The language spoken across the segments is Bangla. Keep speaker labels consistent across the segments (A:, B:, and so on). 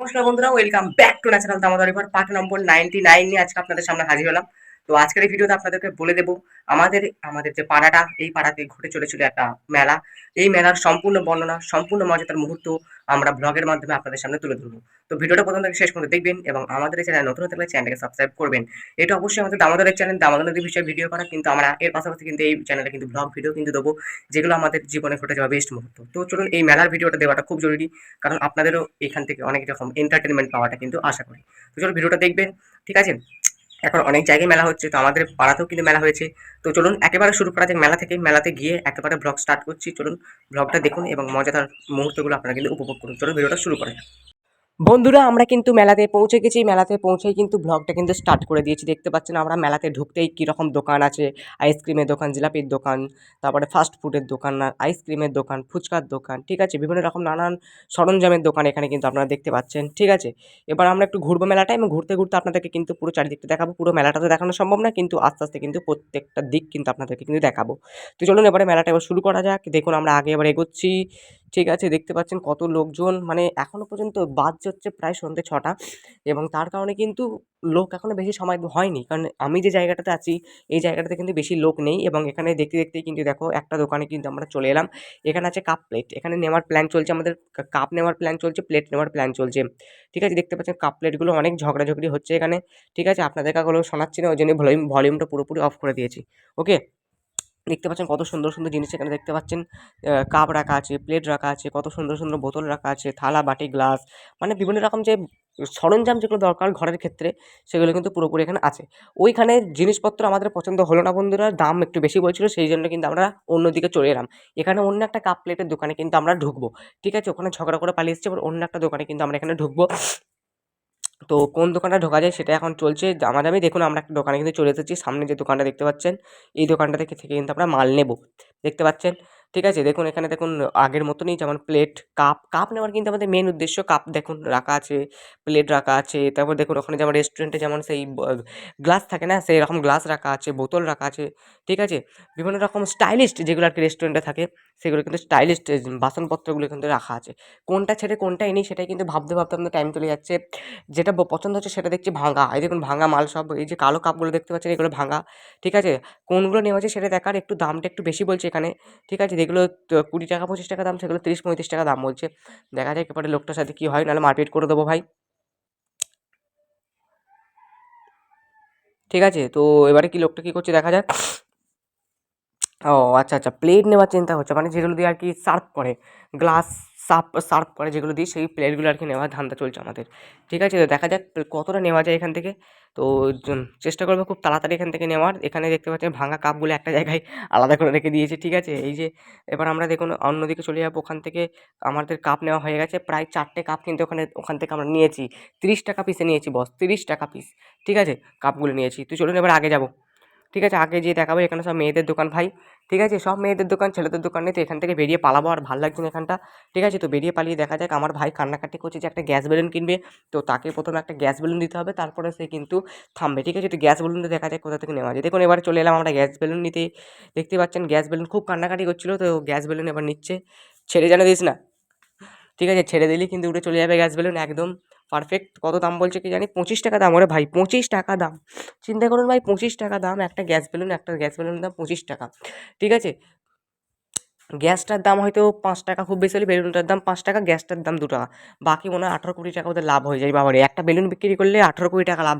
A: নমস্কার বন্ধুরা welcome back to natural Damodar river part number ninety nine নিয়ে আজকে আপনাদের সামনে হাজির হলাম। তো আজকের এই ভিডিওতে আপনাদেরকে বলে দেবো, আমাদের আমাদের যে পাড়াটা, এই পাড়াতে ঘটে চলেছিল একটা মেলা। এই মেলার সম্পূর্ণ বর্ণনা, সম্পূর্ণ মজাদার মুহূর্ত আমরা ব্লগের মাধ্যমে আপনাদের সামনে তুলে ধরবো। তো ভিডিওটা প্রথম থেকে শেষ পর্যন্ত দেখবেন এবং আমাদের চ্যানেল নতুন হলে চ্যানেলকে সাবস্ক্রাইব করবেন। এটা অবশ্যই আমাদের দামোদরের চ্যানেল, দামোদর নদীর বিষয়ে ভিডিও করা, কিন্তু আমরা এর পাশাপাশি কিন্তু এই চ্যানেলে কিন্তু ব্লগ ভিডিও কিন্তু দেবো, যেগুলো আমাদের জীবনে ঘটে যাওয়া বেস্ট মুহূর্ত। তো চলুন এই মেলার ভিডিওটা দেওয়াটা খুব জরুরি, কারণ আপনাদেরও এখান থেকে অনেক রকম এন্টারটেনমেন্ট পাওয়াটা কিন্তু আশা করি। তো চলুন ভিডিওটা দেখবেন, ঠিক আছে? এখন অনেক জায়গায় মেলা হচ্ছে, তো আমাদের পাড়াতেও কিন্তু মেলা হয়েছে। তো চলুন, একেবারে শুরু করা যাক মেলা থেকে। মেলাতে গিয়ে একেবারে ব্লগ স্টার্ট করছি। চলুন ব্লগটা দেখুন এবং মজাদার মুহূর্তগুলো আপনারা কিন্তু উপভোগ করুন। চলুন, ভিডিওটা শুরু করা যাক। বন্ধুরা, আমরা কিন্তু মেলাতে পৌঁছে গেছি। মেলাতে পৌঁছেই কিন্তু ব্লগটা কিন্তু স্টার্ট করে দিয়েছি। দেখতে পাচ্ছেন, আমরা মেলাতে ঢুকতেই কীরকম দোকান আছে। আইসক্রিমের দোকান, জিলাপির দোকান, তারপরে ফাস্ট ফুডের দোকান আইসক্রিমের দোকান, ফুচকার দোকান, ঠিক আছে? বিভিন্ন রকম নানান সরঞ্জামের দোকান এখানে কিন্তু আপনারা দেখতে পাচ্ছেন, ঠিক আছে? এবার আমরা একটু ঘুরবো মেলাটা এবং ঘুরতে ঘুরতে আপনাদেরকে কিন্তু পুরো চারিদিকটা দেখাবো। পুরো মেলাটা তো দেখানো সম্ভব না, কিন্তু আস্তে আস্তে কিন্তু প্রত্যেকটা দিক কিন্তু আপনাদেরকে কিন্তু দেখাবো। তো চলুন এবারে মেলাটা এবার শুরু করা যাক। দেখুন, আমরা আগে এবার এগোচ্ছি। ঠিক আছে, দেখতে পাচ্ছেন কত লোকজন। মানে এখনও পর্যন্ত বাজছে হচ্ছে প্রায় সন্ধ্যে ছটা এবং তার কারণে কিন্তু লোক এখনও বেশি সময় হয়নি। কারণ আমি যে জায়গাটাতে আছি, এই জায়গাটাতে কিন্তু বেশি লোক নেই এবং এখানে দেখতে, দেখতেই কিন্তু দেখো একটা দোকানে কিন্তু আমরা চলে এলাম। এখানে আছে কাপ প্লেট এখানে নেওয়ার প্ল্যান চলছে, আমাদের কাপ নেওয়ার প্ল্যান চলছে প্লেট নেওয়ার প্ল্যান চলছে। ঠিক আছে, দেখতে পাচ্ছেন কাপ প্লেটগুলো অনেক ঝগড়াঝগড়ি হচ্ছে এখানে। ঠিক আছে, আপনাদের কাগুলো শোনাচ্ছি না, ওই জন্য ভলিউম ভলিউমটা পুরোপুরি অফ করে দিয়েছি। ওকে দেখতে পাচ্ছেন কত সুন্দর সুন্দর জিনিস এখানে দেখতে পাচ্ছেন। কাপ রাখা আছে, প্লেট রাখা আছে, কত সুন্দর সুন্দর বোতল রাখা আছে, থালা, বাটি, গ্লাস মানে বিভিন্ন রকম যে সরঞ্জাম যেগুলো দরকার ঘরের ক্ষেত্রে, সেগুলো কিন্তু পুরোপুরি এখানে আছে। ওইখানে জিনিসপত্র আমাদের পছন্দ হলো না বন্ধুরা, দাম একটু বেশি বলছিল, সেই জন্য কিন্তু আমরা অন্যদিকে চলে এলাম। এখানে অন্য একটা কাপ প্লেটের দোকানে কিন্তু আমরা ঢুকবো, ঠিক আছে? ওখানে ঝগড়া করে পালিয়ে এসেছি এবার অন্য একটা দোকানে কিন্তু আমরা এখানে ঢুকবো। তো কোন দোকানটা ঢোকা যায় সেটা এখন চলছে। দামাদামি দেখুন আমরা একটা দোকানে কিন্তু চলে এসেছি। সামনে যে দোকানটা দেখতে পাচ্ছেন, এই দোকানটা থেকে থেকে কিন্তু আমরা মাল নেব। দেখতে পাচ্ছেন? ঠিক আছে? দেখুন, এখানে দেখুন, আগের মতনই যেমন প্লেট কাপ কাপ নেওয়ার কিন্তু আমাদের মেন উদ্দেশ্য কাপ দেখুন রাখা আছে প্লেট রাখা আছে, তারপর দেখুন ওখানে যেমন রেস্টুরেন্টে যেমন সেই গ্লাস থাকে না সেই রকম গ্লাস রাখা আছে, বোতল রাখা আছে, ঠিক আছে? বিভিন্ন রকম স্টাইলিস্ট যেগুলো আর কি রেস্টুরেন্টে থাকে, সেগুলো কিন্তু স্টাইলিস্ট বাসনপত্রগুলো কিন্তু রাখা আছে। কোনটা ছেড়ে কোনটা এনে সেটাই কিন্তু ভাবতে ভাবতে আমাদের টাইম চলে যাচ্ছে। যেটা পছন্দ হচ্ছে সেটা দেখছি ভাঙা। এই দেখুন, ভাঙা মাল সব, এই যে কালো কাপগুলো দেখতে পাচ্ছেন এগুলো ভাঙা, ঠিক আছে? কোনগুলো নেওয়া আছে সেটা দেখার একটু দামটা একটু বেশি বলছে এখানে, ঠিক আছে? যেগুলো কুড়ি টাকা, পঁচিশ টাকা দাম, সেগুলো তিরিশ, পঁয়ত্রিশ টাকা দাম বলছে। দেখা যায় এবারে লোকটার সাথে কী হয়, নাহলে মারপিট করে দেবো ভাই। ঠিক আছে, তো এবারে কি লোকটা কী করছে দেখা যাক। ও আচ্ছা আচ্ছা প্লেট নেওয়ার চিন্তা হচ্ছে মানে যেগুলো দিয়ে আর কি সার্ভ করে গ্লাস সাপ সার্ভ করে যেগুলো দিয়ে সেই প্লেটগুলো আর কি নেওয়ার ধান্দা চলছে আমাদের। ঠিক আছে, তো দেখা যাক কতটা নেওয়া যায় এখান থেকে। তো চেষ্টা করব খুব তাড়াতাড়ি এখান থেকে নেওয়ার। এখানে দেখতে পাচ্ছেন ভাঙা কাপগুলো একটা জায়গায় আলাদা করে রেখে দিয়েছে, ঠিক আছে? এই যে এবার আমরা দেখুন অন্যদিকে চলে যাব, ওখান থেকে আমাদের কাপ নেওয়া হয়ে গেছে। প্রায় চারটে কাপ কিন্তু ওখানে, ওখান থেকে আমরা নিয়েছি। তিরিশ টাকা পিসে নিয়েছি বস তিরিশ টাকা পিস ঠিক আছে? কাপগুলো নিয়েছি। তুই চলুন এবার আগে যাব। ঠিক আছে, আগে যেয়ে দেখাবো এখানে সব মেয়েদের দোকান ভাই। ঠিক আছে? সব মেয়েদের দোকান, ছেলেদের দোকান নেই, তো এখান থেকে বেরিয়ে পালাবো আর ভালো লাগছে না এখানটা। ঠিক আছে? তো বেরিয়ে পালিয়ে দেখা যাক, আমার ভাই কান্নাকাটি করছে যে একটা গ্যাস বেলুন কিনবে। তো তাকে প্রথমে একটা গ্যাস বেলুন দিতে হবে, তারপরে সে কিন্তু থামবে। ঠিক আছে? তো গ্যাস বেলুনটা দেখা যায় কোথা থেকে নেওয়া যায়। দেখুন, এবার চলে এলাম আমরা গ্যাস বেলুন নিতে। দেখতে পাচ্ছেন, গ্যাস বেলুন খুব কান্নাকাটি করছিল, তো গ্যাস বেলুন এবার নিচ্ছে। ছেড়ে জানা দিস না। ঠিক আছে? ছেড়ে দিলেই কিন্তু উঠে চলে যাবে গ্যাস বেলুন, একদম। পারফেক্ট কত দাম বলছে কি জানি? পঁচিশ টাকা দাম, ওরে ভাই, পঁচিশ টাকা দাম। চিন্তা করুন ভাই, পঁচিশ টাকা দাম, একটা গ্যাস বেলুন, একটা গ্যাস বেলুনের দাম পঁচিশ টাকা। ঠিক আছে? গ্যাসটার দাম হয়তো পাঁচ টাকা, খুব বেশি হলে বেলুনটার দাম পাঁচ টাকা, গ্যাসটার দাম দু টাকা। বাকি মনে হয় আঠারো কোটি টাকা ওদের লাভ হয়ে যায়। বাবারে, একটা বেলুন বিক্রি করলে আঠারো কোটি টাকা লাভ।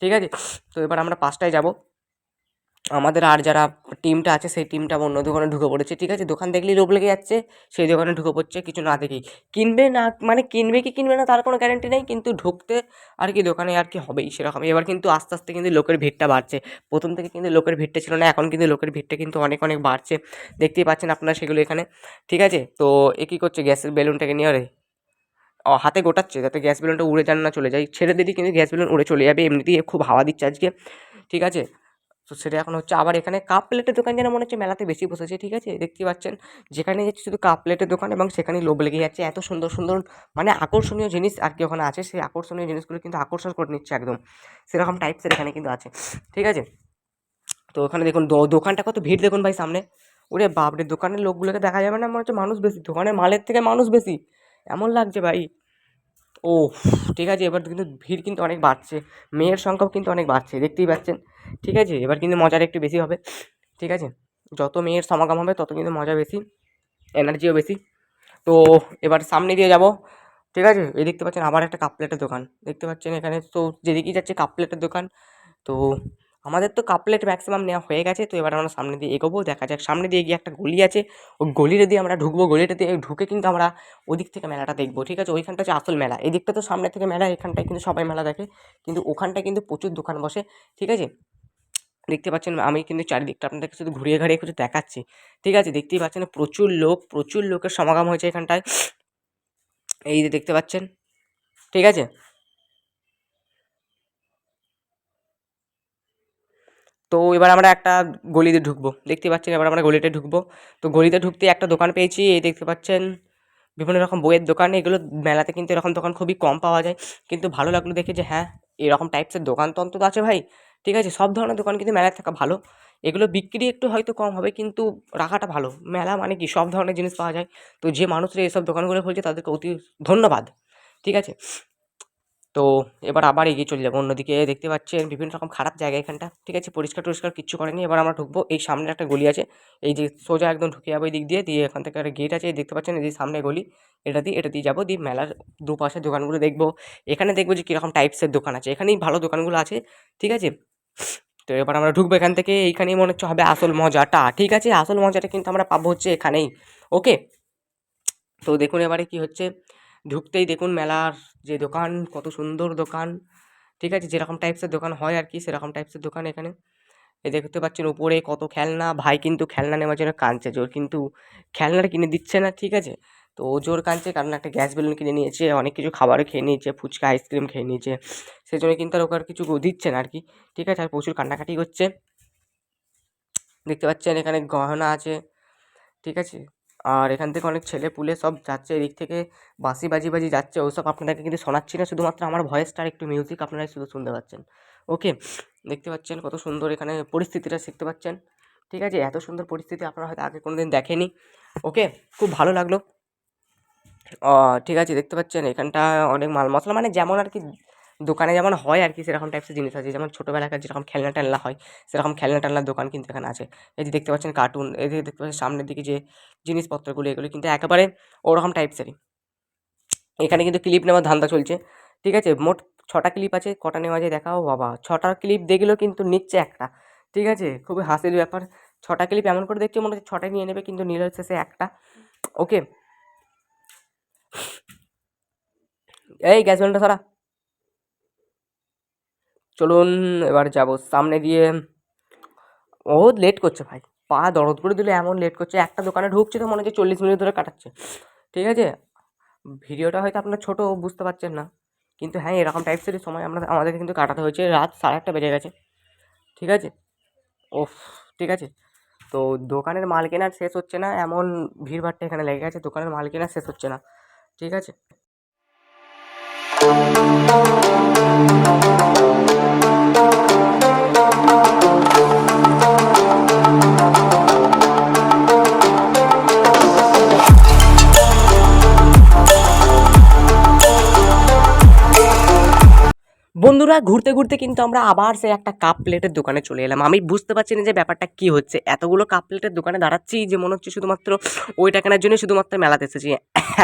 A: ঠিক আছে? তো এবার আমরা পাঁচটায় যাব। আমাদের আর যারা টিমটা আছে, সেই টিমটা অন্য দোকানে ঢুকে পড়েছে। ঠিক আছে, দোকান দেখলেই লোভ লেগে যাচ্ছে, সেই দোকানে ঢুকে পড়ছে কিছু না দেখেই। কিনবে না মানে কিনবে কি কিনবে না তার কোনো গ্যারেন্টি নেই, কিন্তু ঢুকতে আর কি দোকানে আর কি হবেই সেরকম এবার কিন্তু আস্তে আস্তে কিন্তু লোকের ভিড়টা বাড়ছে। প্রথম থেকে কিন্তু লোকের ভিড়টা ছিল না, এখন কিন্তু লোকের ভিড়টা কিন্তু অনেক অনেক বাড়ছে। দেখতেই পাচ্ছেন আপনারা সেগুলো এখানে। ঠিক আছে, তো এ কী করছে গ্যাসের বেলুনটাকে নিয়ে রে ও, হাতে গোটাচ্ছে, যাতে গ্যাস বেলুনটা উড়ে যান না চলে যায়। ছেড়ে দিলেই কিন্তু গ্যাস বেলুন উড়ে চলে যাবে, এমনিতেই খুব হাওয়া দিচ্ছে আজকে। ঠিক আছে তো সেটা এখন হচ্ছে আবার এখানে কাপ প্লেটের দোকান যেন মনে হচ্ছে মেলাতে বেশি বসেছে, ঠিক আছে? দেখতে পাচ্ছেন, যেখানে যাচ্ছে শুধু কাপ প্লেটের দোকান এবং সেখানেই লোভ লেগে যাচ্ছে। এত সুন্দর সুন্দর মানে আকর্ষণীয় জিনিস আর কি ওখানে আছে, সেই আকর্ষণীয় জিনিসগুলো কিন্তু আকর্ষণ করে নিচ্ছে একদম। সেরকম টাইপসের এখানে কিন্তু আছে, ঠিক আছে? তো ওখানে দেখুন দোকানটা কত ভিড় দেখুন ভাই সামনে। ওরে বাপরে, দোকানের লোকগুলোকে দেখা যাবে না মনে হচ্ছে মানুষ বেশি, দোকানের মালের থেকে মানুষ বেশি। এমন লাগছে ভাই। ও ঠিক আছে, এবার কিন্তু ভিড় কিন্তু অনেক বাড়ছে, মেয়ের সংখ্যাও কিন্তু অনেক বাড়ছে, দেখতেই পাচ্ছেন, ঠিক আছে, এবার কিন্তু মজার একটু বেশি হবে, ঠিক আছে, যত মেয়ের সমাগম হবে তত কিন্তু মজা বেশি, এনার্জিও বেশি, তো এবার সামনে দিয়ে যাব, ঠিক আছে, এই দেখতে পাচ্ছেন আবার একটা কাপ প্লেটের দোকান, দেখতে পাচ্ছেন এখানে, তো যেদিকেই যাচ্ছে কাপ প্লেটের দোকান, তো আমাদের তো কাপ প্লেট ম্যাক্সিমাম নেওয়া হয়ে গেছে, তো এবার আমরা সামনে দিয়ে এগোবো, দেখা যাক সামনে দিয়ে গিয়ে একটা গলি আছে, ওই গলিটা দিয়ে আমরা ঢুকবো, গলিটা দিয়ে ঢুকে কিন্তু আমরা ওদিক থেকে মেলাটা দেখব, ঠিক আছে? ওইখানটা হচ্ছে আসল মেলা, এদিকটা তো সামনে থেকে মেলা, এখানটায় কিন্তু সবাই মেলা দেখে, কিন্তু ওখানটায় কিন্তু প্রচুর দোকান বসে, ঠিক আছে? দেখতে পাচ্ছেন, আমি কিন্তু চারিদিকটা আপনাদেরকে শুধু ঘুরিয়ে ঘাড়িয়ে কিছু দেখাচ্ছি, ঠিক আছে? দেখতেই পাচ্ছেন, প্রচুর লোক, প্রচুর লোকের সমাগম হয়েছে এখানটায়, এই যে দেখতে পাচ্ছেন, ঠিক আছে? তো এবার আমরা একটা গলিতে ঢুকবো। দেখতে পাচ্ছেন এবার আমরা গলিতে ঢুকবো। তো গলিতে ঢুকতে একটা দোকান পেয়েছি, এই দেখতে পাচ্ছেন বিভিন্ন রকম বইয়ের দোকান। এগুলো মেলাতে কিন্তু এরকম দোকান খুবই কম পাওয়া যায়। কিন্তু ভালো লাগল দেখে যে হ্যাঁ এরকম টাইপসের দোকান তো অন্তত আছে ভাই। ঠিক আছে, সব ধরনের দোকান কিন্তু মেলায় থাকা ভালো। এগুলো বিক্রি একটু হয়তো কম হবে, কিন্তু রাখাটা ভালো। মেলা মানে কি? সব ধরনের জিনিস পাওয়া যায়। তো যে মানুষরা এসব দোকানগুলো খুলছে তাদেরকে অতি ধন্যবাদ। ঠিক আছে? তো এবার আবার এগিয়ে চলে যাব অন্যদিকে। দেখতে পাচ্ছেন বিভিন্ন রকম খারাপ জায়গা এখানটা। ঠিক আছে, পরিষ্কার টরিষ্কার কিচ্ছু করেনি এবার আমরা ঢুকবো। এই সামনে একটা গলি আছে। এই যে সোজা একদম ঢুকে যাব এই দিক দিয়ে। দিয়ে এখান থেকে একটা গেট আছে। দেখতে পাচ্ছেন এই যে সামনে গলি। এটা দিয়ে এটা দিয়ে যাব। দিয়ে মেলার দুপাশে দোকানগুলো দেখব। এখানে দেখব যে কীরকম টাইপসের দোকান আছে। এখানেই ভালো দোকানগুলো আছে। ঠিক আছে? তো এবার আমরা ঢুকবো এখান থেকে। এইখানেই মনে হচ্ছে হবে আসল মজাটা। ঠিক আছে? আসল মজাটা কিন্তু আমরা পাবো হচ্ছে এখানেই। ওকে তো দেখুন এবারে কি হচ্ছে? ঢুকতেই দেখুন মেলার যে দোকান, কত সুন্দর দোকান। ঠিক আছে? যেরকম টাইপসের দোকান হয় আর কি সেরকম টাইপসের দোকান এখানে। এই দেখতে পাচ্ছেন উপরে কত খেলনা। ভাই কিন্তু খেলনা নেওয়ার জন্য কাঁদছে, জোর কিন্তু খেলনাটা কিনে দিচ্ছে না, ঠিক আছে? তো ও জোর কাঁদছে, কারণ একটা গ্যাস বেলুন কিনে নিয়েছে, অনেক কিছু খাবারও খেয়ে নিয়েছে, ফুচকা আইসক্রিম খেয়ে নিয়েছে। সেই জন্য কিন্তু আর ওকে আর কিছু দিচ্ছে না আর কি ঠিক আছে? আর প্রচুর কান্নাকাটি করছে দেখতে পাচ্ছেন এখানে গহনা আছে, ঠিক আছে? আর এখান থেকে অনেক ছেলে পুলে সব যাচ্ছে, এদিক থেকে বাসি বাজি বাজি যাচ্ছে, ওসব আপনাদেরকে কিন্তু শোনাচ্ছি না, শুধুমাত্র আমার ভয়েসটা আর একটু মিউজিক আপনারাই শুধু শুনতে পাচ্ছেন। ওকে দেখতে পাচ্ছেন কত সুন্দর এখানে পরিস্থিতিটা শিখতে পাচ্ছেন। ঠিক আছে, এত সুন্দর পরিস্থিতি আপনারা হয়তো আগে কোনো দিন দেখেনি। ওকে খুব ভালো লাগল। ঠিক আছে, দেখতে পাচ্ছেন এখানটা অনেক মাল মশলা মানে যেমন আর কি দোকানে যেমন হয় আর কি সেরকম টাইপসের জিনিস আছে, যেমন ছোটোবেলাকার যেরকম খেলনা টেলনা হয়, সেরকম খেলনা টেলনার দোকান কিন্তু এখানে আছে। এই যে দেখতে পাচ্ছেন কার্টুন এই যে দেখতে পাচ্ছেন সামনের দিকে যে জিনিসপত্রগুলো, এগুলো কিন্তু একেবারে ওরকম টাইপসেরই এখানে কিন্তু ক্লিপ নেওয়ার ধান্দা চলছে, ঠিক আছে? মোট ছটা ক্লিপ আছে, কটা নেওয়া যায় দেখাও? বাবা, ছটা ক্লিপ দেখলেও কিন্তু নিচ্ছে একটা, ঠিক আছে? খুবই হাসির ব্যাপার। ছটা ক্লিপ এমন করে দেখছে মনে হচ্ছে ছটাই নিয়ে নেবে, কিন্তু নিল সে একটা। ওকে এই গ্যাস বেলুনটা সারা। চলুন এবার যাব। সামনে দিয়ে ও লেট করছে ভাই। পা দরদ করে দিলে এমন লেট করছে, একটা দোকানে ঢুকছে তো মনে হচ্ছে চল্লিশ মিনিট ধরে কাটাচ্ছে। ঠিক আছে? ভিডিওটা হয়তো আপনার ছোটো, বুঝতে পারছেন না। কিন্তু হ্যাঁ এরকম টাইপসেরই সময় আমরা আমাদেরকে কিন্তু কাটাতে হয়েছে। রাত সাড়ে আটটা বেজে গেছে। ঠিক আছে? ওফ, ঠিক আছে? তো দোকানের মাল কেনার শেষ হচ্ছে না, এমন ভিড়ভাড়টা এখানে লেগে গেছে। দোকানের মাল কেনা শেষ হচ্ছে না। ঠিক আছে? বন্ধুরা, ঘুরতে ঘুরতে কিন্তু আমরা আবার সে একটা কাপ প্লেটের দোকানে চলে এলাম। আমি বুঝতে পারছি না যে ব্যাপারটা কী হচ্ছে। এতগুলো কাপ প্লেটের দোকানে দাঁড়াচ্ছি যে মনে হচ্ছে শুধুমাত্র ওইটা কেনার জন্য শুধুমাত্র মেলাতে এসেছি।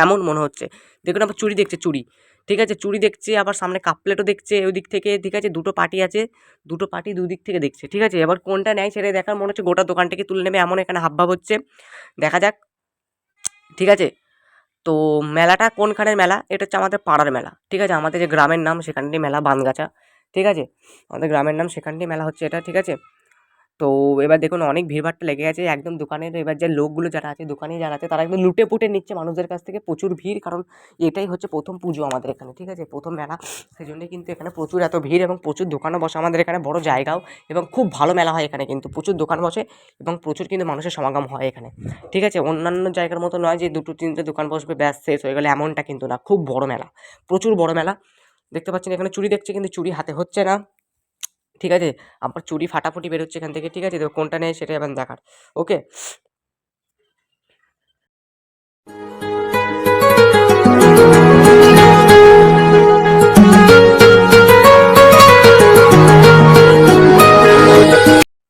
A: এমন মনে হচ্ছে। দেখুন, আবার চুড়ি দেখছে, চুড়ি। ঠিক আছে, চুড়ি দেখছে, আবার সামনে কাপ প্লেটও দেখছে, ওই দিক থেকে, ঠিক আছে, দুটো পার্টি আছে, দুটো পার্টি দুদিক থেকে দেখছে। ঠিক আছে, এবার কোনটা নেয় সেটাই দেখার মনে হচ্ছে। গোটা দোকানটাকে তুলে নেবে, এমন এখানে হাবভাব হচ্ছে। দেখা যাক। ঠিক আছে তো মেলাটা কোনখানের মেলা? এটা হচ্ছে আমাদের পাড়ার মেলা, ঠিক আছে? আমাদের যে গ্রামের নাম সেখানটি মেলা বানগাছা, ঠিক আছে? আমাদের গ্রামের নাম সেখানটি মেলা হচ্ছে এটা, ঠিক আছে? তো এবার দেখুন অনেক ভিড়ভাট্টা লেগে গেছে। একদম দোকানের এবার যে লোকগুলো যারা আছে, দোকানে যারা আছে, তারা একদম লুটে পুটে নিচ্ছে মানুষদের কাছ থেকে প্রচুর ভিড়। কারণ এটাই হচ্ছে প্রথম পুজো আমাদের এখানে, ঠিক আছে? প্রথম মেলা। সেই জন্যই কিন্তু এখানে প্রচুর এত ভিড় এবং প্রচুর দোকানও বসে আমাদের এখানে, বড় জায়গাও এবং খুব ভালো মেলা হয় এখানে কিন্তু। প্রচুর দোকান বসে এবং প্রচুর কিন্তু মানুষের সমাগম হয় এখানে, ঠিক আছে? অন্যান্য জায়গার মতো নয় যে দুটো, তিনটে দোকান বসবে, ব্যাস, শেষ হয়ে গেলে এমনটা কিন্তু না। খুব বড় মেলা, প্রচুর বড় মেলা। দেখতে পাচ্ছেন এখানে চুরি দেখছে কিন্তু চুরি হাতে হচ্ছে না। ঠিক আছে? আমার চুরি ফাটাফুটি বেরোচ্ছে এখান থেকে, ঠিক আছে? তো কোনটা নেই সেটাই এবার দেখার। ওকে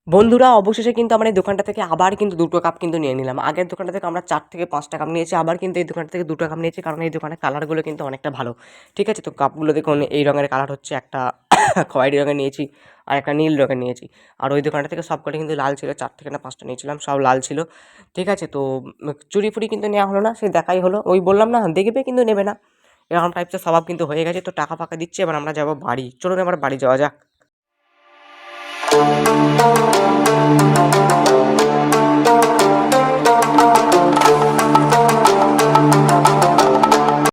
A: বন্ধুরা, অবশেষে কিন্তু আমরা এই দোকানটা থেকে আবার কিন্তু দুটো কাপ কিন্তু নিয়ে নিলাম। আগের দোকানটা থেকে আমরা চার থেকে পাঁচটা কাপ নিয়েছি, আবার কিন্তু এই দোকানটা থেকে দুটো কাপ নিয়েছি, কারণ এই দোকানের কালারগুলো কিন্তু অনেকটা ভালো। ঠিক আছে? তো কাপগুলো দেখুন, এই রঙের কালার হচ্ছে একটা খয়েরি রঙের নিয়েছি আর একটা নীল রঙের নিয়েছি। আর ওই দোকানটা থেকে সবকটা কিন্তু লাল ছিল, চার থেকে না পাঁচটা নিয়েছিলাম, সব লাল ছিল। ঠিক আছে? তো চুরি ফুরি কিন্তু নেওয়া হলো না, সে দেখাই হলো। ওই বললাম না, দেখবে কিন্তু নেবে না। এরকম টাইপসের স্বভাব কিন্তু হয়ে গেছে, তো টাকা ফাঁকা দিচ্ছে, এবার আমরা যাব বাড়ি। চলুন এবার বাড়ি যাওয়া যাক। thank you.